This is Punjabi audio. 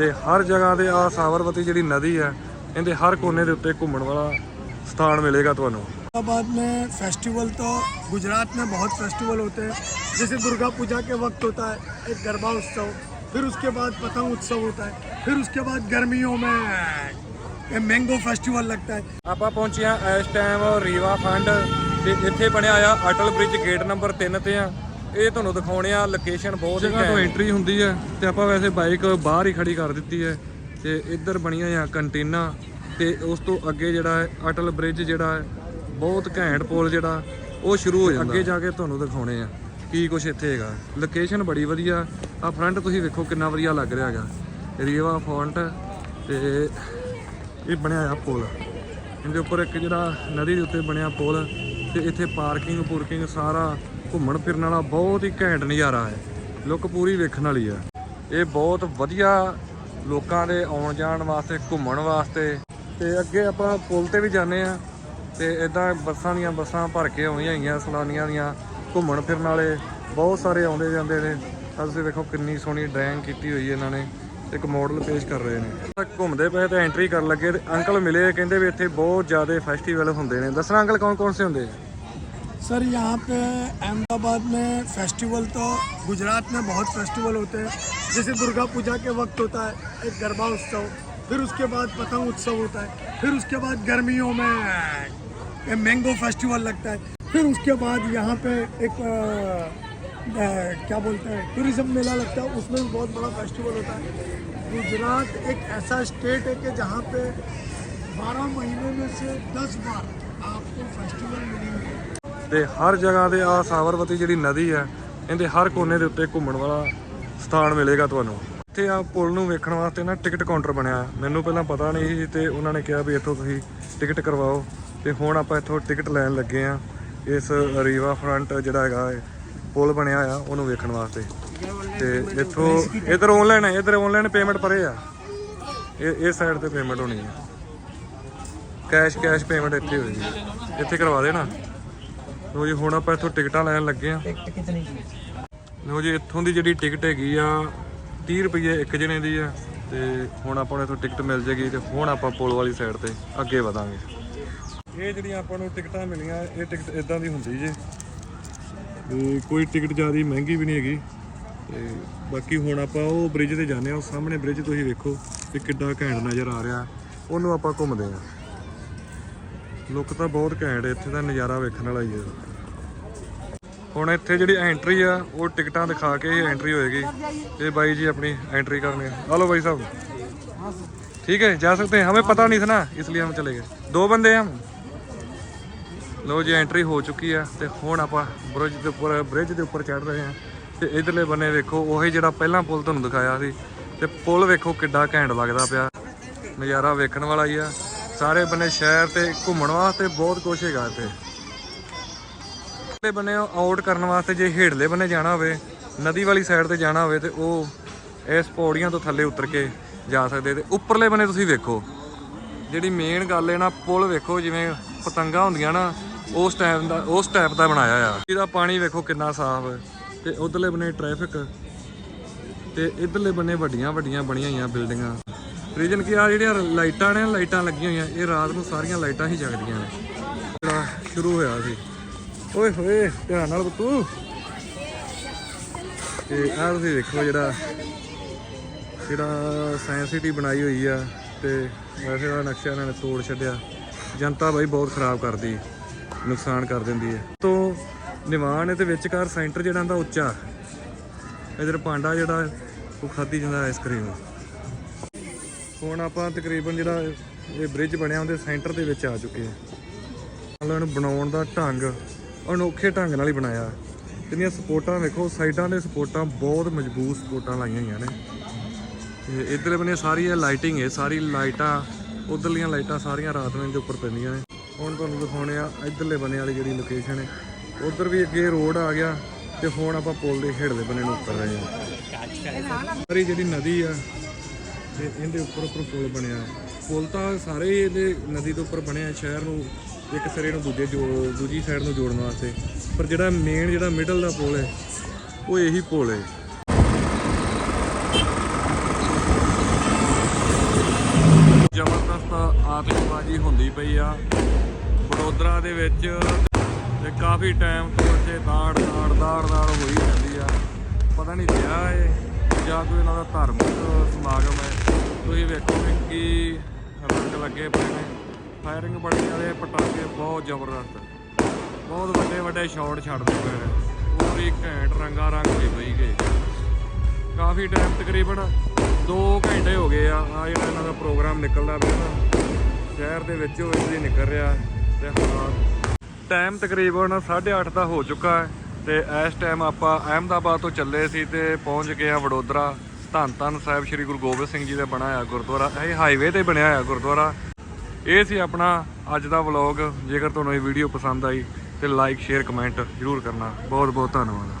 ਤੇ ਹਰ ਜਗ੍ਹਾ ਤੇ ਆ ਸਾਬਰਮਤੀ ਜਿਹੜੀ ਨਦੀ ਹੈ ਇਹਦੇ ਹਰ ਕੋਨੇ ਦੇ ਉੱਤੇ ਘੁੰਮਣ ਵਾਲਾ ਸਥਾਨ ਮਿਲੇਗਾ ਤੁਹਾਨੂੰ हैदराबाद में फेस्टिवल तो गुजरात में बहुत फेस्टिवल होते हैं जैसे दुर्गा पूजा के वक्त होता है एक गरबा उत्सव फिर उसके बाद पतंग उत्सव होता है फिर उसके बाद गर्मियों में ये मैंगो फेस्टिवल लगता है ਆਪਾਂ ਪਹੁੰਚੇ ਆ ਇਸ ਟਾਈਮ ਰੀਵਾ ਫੰਡ ਤੇ ਇੱਥੇ ਬਣਿਆ ਆ ਅਟਲ ਬ੍ਰਿਜ ਗੇਟ ਨੰਬਰ 3 ਤੇ ਆ ਇਹ ਤੁਹਾਨੂੰ ਦਿਖਾਉਣੇ ਆ ਲੋਕੇਸ਼ਨ ਬਹੁਤ ਜਗ੍ਹਾ ਤੋਂ ਐਂਟਰੀ ਹੁੰਦੀ ਹੈ ਤੇ ਆਪਾਂ ਵੈਸੇ ਬਾਈਕ ਬਾਹਰ ਹੀ ਖੜੀ ਕਰ ਦਿੱਤੀ ਹੈ ਤੇ ਇੱਧਰ ਬਣੀਆਂ ਆ ਕੰਟੀਨਾਂ ਤੇ ਉਸ ਤੋਂ ਅੱਗੇ ਜਿਹੜਾ ਹੈ ਅਟਲ ਬ੍ਰਿਜ ਜਿਹੜਾ ਹੈ ਬਹੁਤ ਘੈਂਟ ਪੁਲ ਜਿਹੜਾ ਉਹ ਸ਼ੁਰੂ ਹੋ ਜਾਂਦਾ। ਅੱਗੇ ਜਾ ਕੇ ਤੁਹਾਨੂੰ ਦਿਖਾਉਣੇ ਆ ਕੀ ਕੁਛ ਇੱਥੇ ਹੈਗਾ। ਲੋਕੇਸ਼ਨ ਬੜੀ ਵਧੀਆ ਆ ਫਰੰਟ ਤੁਸੀਂ ਵੇਖੋ ਕਿੰਨਾ ਵਧੀਆ ਲੱਗ ਰਿਹਾ ਹੈਗਾ। ਰੀਵਾ ਫੌਂਟ ਤੇ ਇਹ ਬਣਿਆ ਆ ਪੁਲ। ਇਹਦੇ ਉੱਪਰ ਇੱਕ ਜਿਹੜਾ ਨਦੀ ਦੇ ਉੱਤੇ ਬਣਿਆ ਪੁਲ ਤੇ ਇੱਥੇ ਪਾਰਕਿੰਗ, ਪੂਰਕਿੰਗ ਸਾਰਾ ਘੁੰਮਣ ਫਿਰਨ ਵਾਲਾ ਬਹੁਤ ਹੀ ਘੈਂਟ ਨਜ਼ਾਰਾ ਹੈ। ਲੁੱਕ ਪੂਰੀ ਵੇਖਣ ਵਾਲੀ ਆ ਇਹ ਬਹੁਤ ਵਧੀਆ ਲੋਕਾਂ ਦੇ ਆਉਣ ਜਾਣ ਵਾਸਤੇ, ਘੁੰਮਣ ਵਾਸਤੇ। ਤੇ ਅੱਗੇ ਆਪਾਂ ਪੁਲ ਤੇ ਵੀ ਜਾਂਦੇ ਆ ਤੇ ਇਦਾਂ ਬੱਸਾਂ ਦੀਆਂ ਬੱਸਾਂ ਭਰ ਕੇ ਆਉਂਦੀਆਂ ਹੈਗੀਆਂ, ਸਲਾਨੀਆਂ ਦੀਆਂ ਘੁੰਮਣ ਫਿਰਨ ਵਾਲੇ। ਬਹੁਤ ਸਾਰੇ ਆਉਂਦੇ ਜਾਂਦੇ ਨੇ। ਆਹ ਤੁਸੀਂ ਵੇਖੋ ਕਿੰਨੀ ਸੋਹਣੀ ਡਰਾਇੰਗ ਕੀਤੀ ਹੋਈ ਇਹਨਾਂ ਨੇ। ਇੱਕ ਮਾਡਲ ਪੇਸ਼ ਕਰ ਰਹੇ ਨੇ ਘੁੰਮਦੇ ਪਏ ਤੇ ਐਂਟਰੀ ਕਰਨ ਲੱਗੇ ਤੇ ਅੰਕਲ ਮਿਲੇ ਕਹਿੰਦੇ ਵੀ ਇੱਥੇ ਬਹੁਤ ਜ਼ਿਆਦਾ ਫੈਸਟੀਵਲ ਹੁੰਦੇ ਨੇ ਦੱਸਣਾ ਅੰਕਲ ਕੌਣ ਕੌਣ ਸੇ ਹੁੰਦੇ ਆ सर यहाँ पे अहमदाबाद में फेस्टिवल तो गुजरात में बहुत फेस्टिवल होते हैं जैसे दुर्गा पूजा के वक्त होता है एक गरबा उत्सव फिर उसके बाद पतंग उत्सव होता है फिर उसके बाद गर्मियों में ये मैंगो फेस्टिवल लगता है फिर उसके बाद यहाँ पे एक अ, अ, क्या बोलते हैं टूरिज्म मेला लगता है उसमें भी बहुत बड़ा फेस्टिवल होता है गुजरात एक ऐसा स्टेट है कि जहाँ पे 12 महीने में से 10 बार आपको फेस्टिवल मिलेंगे ਤੇ ਹਰ ਜਗ੍ਹਾ ਤੇ ਆ ਸਾਬਰਮਤੀ ਜਿਹੜੀ ਨਦੀ ਹੈ ਇਹਦੇ ਹਰ ਕੋਨੇ ਦੇ ਉੱਤੇ ਘੁੰਮਣ ਵਾਲਾ ਸਥਾਨ ਮਿਲੇਗਾ ਤੁਹਾਨੂੰ ਇੱਥੇ ਆ ਪੁਲ ਨੂੰ ਵੇਖਣ ਵਾਸਤੇ ਨਾ ਟਿਕਟ ਕਾਊਂਟਰ ਬਣਿਆ ਮੈਨੂੰ ਪਹਿਲਾਂ ਪਤਾ ਨਹੀਂ ਸੀ ਤੇ ਉਹਨਾਂ ਨੇ ਕਿਹਾ ਵੀ ਇੱਥੋਂ ਤੁਸੀਂ ਟਿਕਟ ਕਰਵਾਓ ਤੇ ਹੁਣ ਆਪਾਂ ਇੱਥੋਂ ਟਿਕਟ ਲੈਣ ਲੱਗੇ ਆ ਇਸ ਰੀਵਾ ਫਰੰਟ ਜਿਹੜਾ ਹੈਗਾ ਹੈ, ਪੁਲ ਬਣਿਆ ਆ ਉਹਨੂੰ ਵੇਖਣ ਵਾਸਤੇ। ਤੇ ਇੱਥੋਂ ਇਧਰ ਆਨਲਾਈਨ ਹੈ ਇਧਰ ਆਨਲਾਈਨ ਪੇਮੈਂਟ ਪਰੇ ਆ। ਇਹ ਇਸ ਸਾਈਡ ਤੇ ਪੇਮੈਂਟ ਹੋਣੀ ਹੈ ਕੈਸ਼ ਕੈਸ਼ ਪੇਮੈਂਟ ਇੱਥੇ ਹੋਏਗੀ ਇੱਥੇ ਕਰਵਾ ਦੇਣਾ ਲੋ ਜੀ ਹੁਣ ਆਪਾਂ ਇੱਥੋਂ ਟਿਕਟਾਂ ਲੈਣ ਲੱਗੇ ਆ। ਲੋ ਜੀ ਇੱਥੋਂ ਦੀ ਜਿਹੜੀ ਟਿਕਟ ਹੈਗੀ ਆ 30 ਰੁਪਏ ਇੱਕ ਜਣੇ ਦੀ ਆ। ਤੇ ਹੁਣ ਆਪਾਂ ਨੂੰ ਇੱਥੋਂ ਟਿਕਟ ਮਿਲ ਜੇਗੀ ਤੇ ਹੁਣ ਆਪਾਂ ਪੁਲ ਵਾਲੀ ਸਾਈਡ ਤੇ ਅੱਗੇ ਵਧਾਂਗੇ। ਇਹ ਜਿਹੜੀਆਂ ਆਪਾਂ ਨੂੰ ਟਿਕਟਾਂ ਮਿਲੀਆਂ ਇਹ ਟਿਕਟ ਇਦਾਂ ਦੀ ਹੁੰਦੀ ਜੇ। ਤੇ ਕੋਈ ਟਿਕਟ ਜ਼ਿਆਦਾ ਮਹਿੰਗੀ ਵੀ ਨਹੀਂ ਹੈਗੀ ਤੇ ਬਾਕੀ ਹੁਣ ਆਪਾਂ ਉਹ ਬ੍ਰਿਜ ਤੇ ਜਾਂਦੇ ਆ ਉਹ ਸਾਹਮਣੇ ਬ੍ਰਿਜ ਤੁਸੀਂ ਵੇਖੋ ਕਿ ਕਿੱਡਾ ਘੈਂਟ ਨਜ਼ਰ ਆ ਰਿਹਾ ਉਹਨੂੰ ਆਪਾਂ ਘੁੰਮਦੇ ਆ ਲੁੱਕ ਤਾਂ ਬਹੁਤ ਘੈਂਟ ਹੈ ਇੱਥੇ ਦਾ ਨਜ਼ਾਰਾ ਵੇਖਣ ਵਾਲਾ ਹੀ ਹੈ ਹੁਣ ਇੱਥੇ ਜਿਹੜੀ ਐਂਟਰੀ ਆ ਉਹ ਟਿਕਟਾਂ ਦਿਖਾ ਕੇ ਹੀ ਐਂਟਰੀ ਹੋਏਗੀ ਤੇ ਬਾਈ ਜੀ ਆਪਣੀ एंट्री करने हेलो भाई साहब ठीक है जा सकते हैं हमें पता नहीं था ना इसलिए हम चले गए दो बंदे हैं हम ਲੋ ਜੀ ਐਂਟਰੀ ਹੋ ਚੁੱਕੀ ਆ ਤੇ ਹੁਣ ਆਪਾਂ ਬ੍ਰਿਜ ਦੇ ਉੱਪਰ, ਬ੍ਰਿਜ ਦੇ ਉੱਪਰ ਚੜ ਰਹੇ ਹਾਂ ਤੇ ਇਧਰਲੇ ਬੰਨੇ ਵੇਖੋ, ਉਹੀ ਜਿਹੜਾ ਪਹਿਲਾਂ ਪੁਲ ਤੁਹਾਨੂੰ ਦਿਖਾਇਆ ਸੀ ਤੇ ਪੁਲ ਵੇਖੋ ਕਿੱਡਾ ਘੈਂਟ ਲੱਗਦਾ ਪਿਆ। ਨਜ਼ਾਰਾ ਵੇਖਣ ਵਾਲਾ ਹੀ ਆ। ਸਾਰੇ ਬੰਨੇ ਸ਼ਹਿਰ ਤੇ ਘੁੰਮਣ ਵਾਸਤੇ ਬਹੁਤ ਕੁਝ ਹੈਗਾ ਇੱਥੇ। ਇੱਥੇ ਬੰਨੇ ਆਊਟ ਕਰਨ ਵਾਸਤੇ ਜੇ ਹੇਠਲੇ ਬੰਨੇ ਜਾਣਾ ਹੋਵੇ, ਨਦੀ ਵਾਲੀ ਸਾਈਡ ਤੇ ਜਾਣਾ ਹੋਵੇ ਤੇ ਉਹ ਇਸ ਪੌੜੀਆਂ ਤੋਂ ਥੱਲੇ ਉਤਰ ਕੇ ਜਾ ਸਕਦੇ ਤੇ ਉੱਪਰਲੇ ਬੰਨੇ ਤੁਸੀਂ ਵੇਖੋ। ਜਿਹੜੀ ਮੇਨ ਗੱਲ ਹੈ ਨਾ, ਪੁਲ ਵੇਖੋ, ਜਿਵੇਂ ਪਤੰਗਾਂ ਹੁੰਦੀਆਂ ਨਾ ਉਸ ਟਾਈਮ ਦਾ ਉਸ ਟਾਈਪ ਦਾ ਬਣਾਇਆ ਆ। ਇਹਦਾ ਪਾਣੀ ਵੇਖੋ ਕਿੰਨਾ ਸਾਫ਼ ਹੈ ਤੇ ਉਧਰਲੇ ਬੰਨੇ ਟ੍ਰੈਫਿਕ ਤੇ ਇਧਰਲੇ ਬੰਨੇ ਵੱਡੀਆਂ ਵੱਡੀਆਂ ਬਣੀਆਂ ਹੋਈਆਂ ਬਿਲਡਿੰਗਾਂ ਰੀਜਨ ਕੀ ਆ, ਜਿਹੜੀਆਂ ਲਾਈਟਾਂ ਨੇ ਲਾਈਟਾਂ ਲੱਗੀਆਂ ਹੋਈਆਂ, ਇਹ ਰਾਤ ਨੂੰ ਸਾਰੀਆਂ ਲਾਈਟਾਂ ਹੀ ਜਗਦੀਆਂ ਨੇ। ਜਿਹੜਾ ਸ਼ੁਰੂ ਹੋਇਆ ਸੀ। ਓਏ ਹੋਏ, ਧਿਆਨ ਨਾਲ ਬੱਤੂ ਤੇ ਆਹ ਤੁਸੀਂ ਦੇਖੋ ਜਿਹੜਾ ਜਿਹੜਾ ਸਾਇੰਸ ਸਿਟੀ ਬਣਾਈ ਹੋਈ ਆ ਤੇ ਵੈਸੇ ਦਾ ਨਕਸ਼ਾ ਇਹਨਾਂ ਨੇ ਤੋੜ ਛੱਡਿਆ। ਜਨਤਾ ਬਾਈ ਬਹੁਤ ਖਰਾਬ ਕਰਦੀ। ਨੁਕਸਾਨ ਕਰ ਦਿੰਦੀ ਹੈ। ਤੋਂ ਨਿਵਾਨ ਹੈ ਤੇ ਵਿਚਕਾਰ ਸੈਂਟਰ ਜਿਹੜਾ ਹੁੰਦਾ ਉੱਚਾ। ਇਧਰ ਪਾਂਡਾ ਜਿਹੜਾ, ਉਹ ਖਾਦੀ ਜਾਂਦਾ ਆਈਸਕ੍ਰੀਮ ਹੁਣ ਆਪਾਂ ਤਕਰੀਬਨ ਜਿਹੜਾ ਇਹ ਬ੍ਰਿਜ ਬਣਿਆ, ਉਹਦੇ ਸੈਂਟਰ ਦੇ ਵਿੱਚ ਆ ਚੁੱਕੇ ਹਾਂ। ਮਤਲਬ ਇਹਨੂੰ ਬਣਾਉਣ ਦਾ ਢੰਗ ਅਨੋਖੇ ਢੰਗ ਨਾਲ ਹੀ ਬਣਾਇਆ। ਇਹਦੀਆਂ ਸਪੋਰਟਾਂ ਵੇਖੋ, ਸਾਈਡਾਂ ਦੇ ਸਪੋਰਟਾਂ ਬਹੁਤ ਮਜ਼ਬੂਤ ਸਪੋਰਟਾਂ ਲਾਈਆਂ ਹੋਈਆਂ ਨੇ। ਤੇ ਇਧਰਲੇ ਬੰਨੇ ਸਾਰੀ ਇਹ ਲਾਈਟਿੰਗ ਹੈ, ਸਾਰੀ ਲਾਈਟਾਂ, ਉਧਰਲੀਆਂ ਲਾਈਟਾਂ ਸਾਰੀਆਂ ਰਾਤ ਨੂੰ ਇਹਦੇ ਉੱਪਰ ਪੈਂਦੀਆਂ ਨੇ। ਹੁਣ ਤੁਹਾਨੂੰ ਦਿਖਾਉਣੇ ਆ ਇਧਰਲੇ ਬੰਨੇ ਵਾਲੀ ਜਿਹੜੀ ਲੋਕੇਸ਼ਨ ਹੈ। ਉਧਰ ਵੀ ਅੱਗੇ ਰੋਡ ਆ ਗਿਆ ਤੇ ਹੁਣ ਆਪਾਂ ਪੁਲ ਦੇ ਹੇਠਲੇ ਬੰਨੇ ਨੂੰ ਉੱਤਰ ਰਹੇ ਹਾਂ। ਸਾਰੀ ਜਿਹੜੀ ਨਦੀ ਆ ਤੇ ਇਹਦੇ ਉੱਪਰ ਉੱਪਰ ਪੁਲ ਬਣਿਆ। ਪੁਲ ਤਾਂ ਸਾਰੇ ਇਹਦੇ ਨਦੀ ਦੇ ਉੱਪਰ ਬਣਿਆ, ਸ਼ਹਿਰ ਨੂੰ ਇੱਕ ਸਿਰੇ ਨੂੰ ਦੂਜੇ ਜੋ ਦੂਜੀ ਸਾਈਡ ਨੂੰ ਜੋੜਨ ਵਾਸਤੇ। ਪਰ ਜਿਹੜਾ ਮੇਨ ਜਿਹੜਾ ਮਿਡਲ ਦਾ ਪੁਲ ਹੈ, ਉਹ ਇਹੀ ਪੁਲ ਹੈ। ਬਹੁਤ ਆਤਿਸ਼ਬਾਜ਼ੀ ਹੁੰਦੀ ਪਈ ਆ। ਵਡੋਦਰਾ ਦੇ ਵਿੱਚ ਤੇ ਕਾਫੀ ਟਾਈਮ ਤੋਂ ਇੱਥੇ ਦਾੜ ਦਾੜ ਦਾੜ ਦਾੜ ਹੋਈ ਜਾਂਦੀ ਆ। ਪਤਾ ਨਹੀਂ ਵਿਆਹ ਹੈ ਜਾਂ ਕੋਈ ਇਹਨਾਂ ਦਾ ਧਾਰਮਿਕ ਸਮਾਗਮ ਹੈ। ਤੁਸੀਂ ਵੇਖੋ ਕਿ ਕੀ ਰੰਗ ਲੱਗੇ ਪਏ ਨੇ। ਫਾਇਰਿੰਗ ਬੜੀ ਵਾਲੇ ਪਟਾਕੇ ਬਹੁਤ ਜ਼ਬਰਦਸਤ। ਬਹੁਤ ਵੱਡੇ ਵੱਡੇ ਸ਼ਾਟ ਛੱਡਦੇ ਪਏ ਨੇ। ਪੂਰੀ ਘੈਂਟ ਰੰਗਾ ਰੰਗ ਹੋਈ ਪਈ ਗਏ ਕਾਫੀ ਟਾਈਮ ਤਕਰੀਬਨ 2 ਘੰਟੇ ਹੋ ਗਏ ਆ ਆ ਜਿਹੜਾ ਇਹਨਾਂ ਦਾ ਪ੍ਰੋਗਰਾਮ ਨਿਕਲਦਾ ਪਿਆ ਨਾ, ਸ਼ਹਿਰ ਦੇ ਵਿੱਚੋਂ ਇਸ ਦੀ ਨਿਕਲ ਰਿਹਾ ਤੇ ਹਾਂ ਟਾਈਮ ਤਕਰੀਬਨ 8:30 ਦਾ ਹੋ ਚੁੱਕਾ ਹੈ ਤੇ ਇਸ ਟਾਈਮ ਆਪਾਂ ਅਹਿਮਦਾਬਾਦ ਤੋਂ ਚੱਲੇ ਸੀ ਤੇ ਪਹੁੰਚ ਗਏ ਆ ਵਡੋਦਰਾ। ਧੰਨ ਧੰਨ ਸਾਹਿਬ ਸ੍ਰੀ ਗੁਰੂ ਗੋਬਿੰਦ ਸਿੰਘ ਜੀ ਦਾ ਬਣਾਇਆ ਗੁਰਦੁਆਰਾ, ਇਹ ਹਾਈਵੇ ਤੇ ਬਣਿਆ ਹੋਇਆ ਗੁਰਦੁਆਰਾ। ਇਹ ਸੀ ਆਪਣਾ ਅੱਜ ਦਾ ਵਲੌਗ ਜੇਕਰ ਤੁਹਾਨੂੰ ਇਹ ਵੀਡੀਓ ਪਸੰਦ ਆਈ ਤੇ ਲਾਈਕ ਸ਼ੇਅਰ ਕਮੈਂਟ ਜ਼ਰੂਰ ਕਰਨਾ। ਬਹੁਤ ਬਹੁਤ ਧੰਨਵਾਦ।